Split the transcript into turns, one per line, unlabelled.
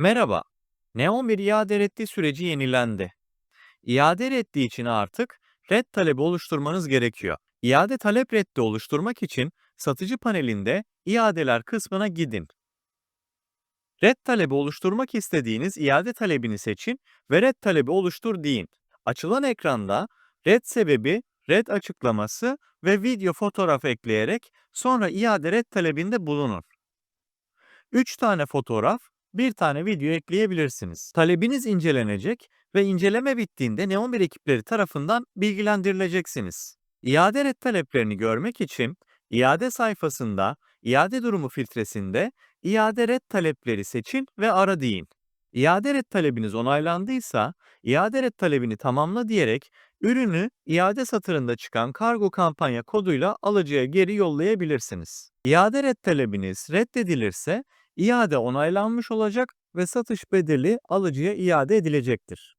Merhaba. Neon bir iade reddi süreci yenilendi. İade reddi için artık red talebi oluşturmanız gerekiyor. İade talep reddi oluşturmak için satıcı panelinde iadeler kısmına gidin. Red talebi oluşturmak istediğiniz iade talebini seçin ve red talebi oluştur deyin. Açılan ekranda red sebebi, red açıklaması ve video fotoğraf ekleyerek sonra iade red talebinde bulunur. 3 tane fotoğraf, bir tane video ekleyebilirsiniz. Talebiniz incelenecek ve inceleme bittiğinde Neon 1 ekipleri tarafından bilgilendirileceksiniz. İade red taleplerini görmek için iade sayfasında iade durumu filtresinde iade red talepleri seçin ve ara deyin. İade red talebiniz onaylandıysa iade red talebini tamamla diyerek ürünü iade satırında çıkan kargo kampanya koduyla alıcıya geri yollayabilirsiniz. İade red talebiniz reddedilirse iade onaylanmış olacak ve satış bedeli alıcıya iade edilecektir.